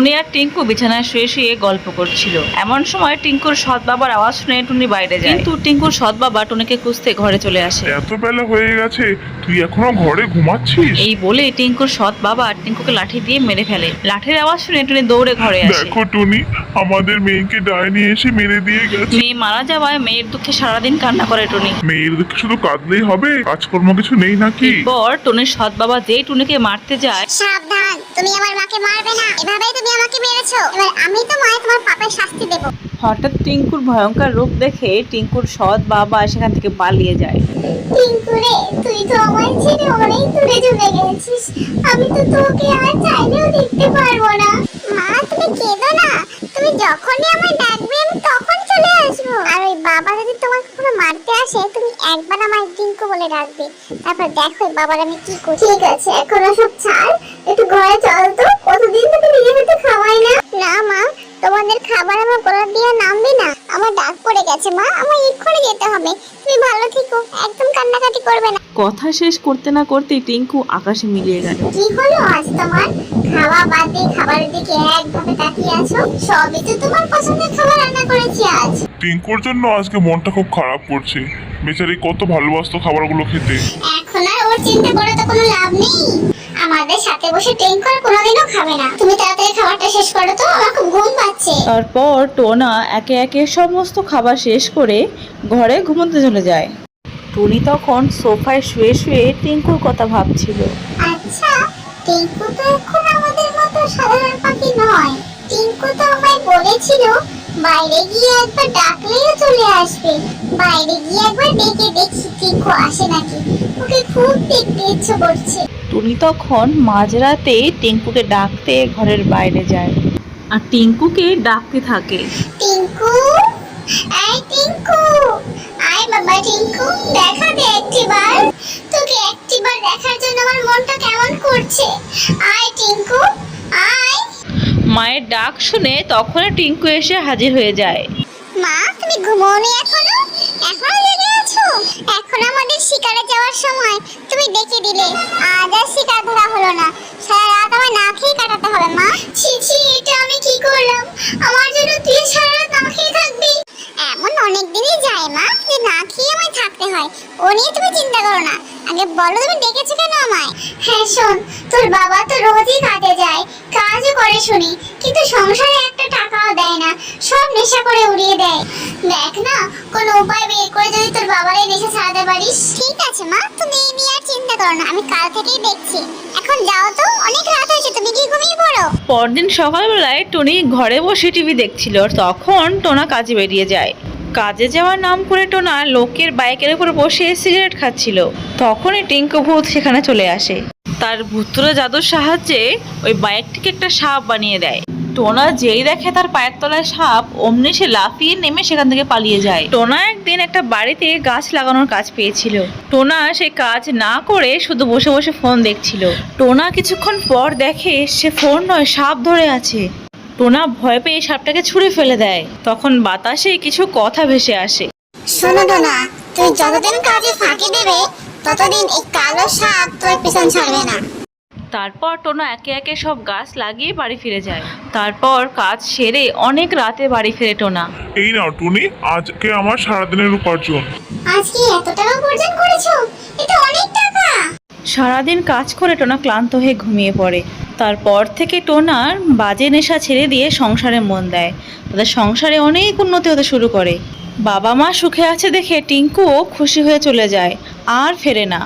টুনি আর টিঙ্কু বিছানায় শুয়ে শুয়ে গল্প করছিল। এমন সময় টিঙ্কুর সৎ বাবার আওয়াজ শুনে টুনি বাইরে যায়। কিন্তু টিঙ্কুর সৎ বাবা টুনিকে খুঁজতে ঘরে চলে আসে। এত বেলা হয়ে গেছে তুই এখনও ঘরে ঘুমাচ্ছিস? এই বলে টিঙ্কুর সৎ বাবা টিঙ্কুকে লাঠি দিয়ে মেরে ফেলে। লাঠির আওয়াজ শুনে টুনি দৌড়ে ঘরে আসে। দেখো টুনি আমাদের মেয়েকে ডাইনি এসে মেরে দিয়ে গেছে। মেয়ে মারা যাওয়ায় মেয়ের দুঃখে সারাদিন কান্না করে টুনি। মেয়ের দেখে শুধু কাঁদলেই হবে? কাজকর্ম কিছু নেই নাকি? এরপর টুনির সৎ বাবা যেই টুনিকে মারতে যায় সাবধান তুমি আমার মাকে মারবে না। এভাবেই তুমি আমাকে মেরেছো। এবার আমি তোমায় তোমার পাপের শাস্তি দেব। হঠাৎ টিঙ্কুর ভয়ঙ্কর রূপ দেখে টিঙ্কুর সৎ বাবা সেখান থেকে পালিয়ে যায়। টিঙ্কুরে তুই তো আমার ছেড়ে অনেক দূরে চলে গেছিস। আমি তো তোকে আর চাইলেও দেখতে পারব না। মা তুমি কেঁদো না। তুমি যখনই আমায় ডাকবে আমি তখন চলে আসব। আর ওই বাবা যদি তোমার কখনো মারতে আসে তুমি একবার আমার টিঙ্কু বলে ডাকবে। তারপর দেখো বাবার আমি কি করি ঠিক আছে এখন সব ছাড়। একটু ঘরে চল তো। খাওয়াই না। না মা তোমাদের খাবার আমার গলা দিয়ে নামবে না। আমার ডাক পড়ে গেছে মা আমার এক্ষুনি যেতে হবে। তুমি ভালো থেকো একদম কান্নাকাটি করবে না। কথা শেষ করতে না করতেই টিঙ্কু আকাশে মিলিয়ে গেল। কি হলো আজ তোমার? খাওয়া বাদ দিয়ে খাবারের দিকে একভাবে তাকিয়ে আছো? সবই তো তোমার পছন্দের খাবার রান্না করেছি আজ। টিঙ্কুর জন্য আজকে মনটা খুব খারাপ করছে। বেচারি কত ভালোবাসতো খাবারগুলো খেতে। এখন আর ওর চিন্তা করে তো কোনো লাভ নেই। বসে টেঙ্কর কোনোদিনও খাবে না। তুমি তাড়াতাড়ি খাবারটা শেষ করো তো আমার খুব ঘুম পাচ্ছে। তারপর টোনা একে একে সমস্ত খাবার শেষ করে ঘরে ঘুমোতে চলে যায়। টুনি তখন সোফায় শুয়ে শুয়ে টিঙ্কুর কথা ভাবছিল। আচ্ছা টিঙ্কু তো এখন আমাদের মতো সাধারণ পাখি নয়। টিঙ্কু তো আমায় বলেছিল বাইরে গিয়ে একবার ডাকলেও চলে আসবে। বাইরে গিয়ে একবার ডেকে দেখি টিঙ্কু আসে নাকি। ওকে খুব দেখতে ইচ্ছে করছে। টুনি তখন মাঝরাতে টিঙ্কুকে ডাকতে ঘরের বাইরে যায়। আর টিঙ্কুকে ডাকতে থাকে। টিঙ্কু? আই টিঙ্কু! আয় বাবা টিঙ্কু দেখা দে একটিবার। তোকে একটিবার দেখার জন্য আমার মনটা কেমন করছে? আয় টিঙ্কু আয়। মায়ের ডাক শুনে তখন টিঙ্কু এসে হাজির হয়ে যায়। মা তুমি এখনও এখনও? থাকতে হয়। ও নিয়ে তুমি চিন্তা করো না। আগে বলো তুমি ডেকেছো কেন আমায়? হ্যাঁ শোন তোর বাবা তো রোজই কাজে যায়। কাজও করে শুনি কিন্তু সংসারে একটা টাকাও দেয় না। সব নেশা করে উড়িয়ে দেয়। দেখ না কোনো উপায় বের করে যদি তোর বাবার এই নেশা ছাড়াতে পারিস। ঠিক আছে মা তুমি এই নিয়ে আর চিন্তা করো না। আমি কাল থেকেই দেখছি। এখন যাও তো অনেক রাত হয়েছে তুমি কি ঘুমিয়ে পড়ো? পরদিন সকালবেলায় টুনি ঘরে বসে টিভি দেখছিল। তখন টোনা কাজে বেরিয়ে যায়। কাজে যাওয়ার নাম করে টোনা লোকের বাইকের উপর বসে সিগারেট খাচ্ছিল। তখনই টিঙ্কু ভূত সেখানে চলে আসে। তার ভূতুরে জাদুর সাহায্যে ওই বাইকটিকে একটা সাপ বানিয়ে দেয়। টোনা যেই দেখে তার পায়ের তলায় সাপ, অমনি সে লাফিয়ে নেমে সেখান থেকে পালিয়ে যায়। টোনা একদিন একটা বাড়িতে গাছ লাগানোর কাজ পেয়েছিল। টোনা সে কাজ না করে শুধু বসে বসে ফোন দেখছিল। টোনা কিছুক্ষণ পর দেখে সে ফোন নয়, সাপ ধরে আছে। টোনা ভয় পেয়ে সাপটাকে ছুঁড়ে ফেলে দেয়। তখন বাতাসে কিছু কথা ভেসে আসে। শোনো না তুই যতদিন কাজে ফাঁকি দেবে ততদিন এই কালো সাপ তোর পিছন ছাড়বে না। তারপর টোনা একে একে সব গাছ লাগিয়ে বাড়ি ফিরে যায়। তারপর কাজ সেরে অনেক রাতে বাড়ি ফিরে টোনা। এই নাও টুনি আজকে আমার সারাদিনের উপার্জন। আজকে এত টাকা উপার্জন করেছ? এটা অনেক টাকা। সারাদিন কাজ করে টোনা ক্লান্ত হয়ে ঘুমিয়ে পড়ে। তারপর থেকে টোনার বাজে নেশা ছেড়ে দিয়ে সংসারে মন দেয়। তাদের সংসারে অনেক উন্নতি হতে শুরু করে। বাবা মা সুখে আছে দেখে টিঙ্কুও খুশি হয়ে চলে যায়, আর ফেরে না।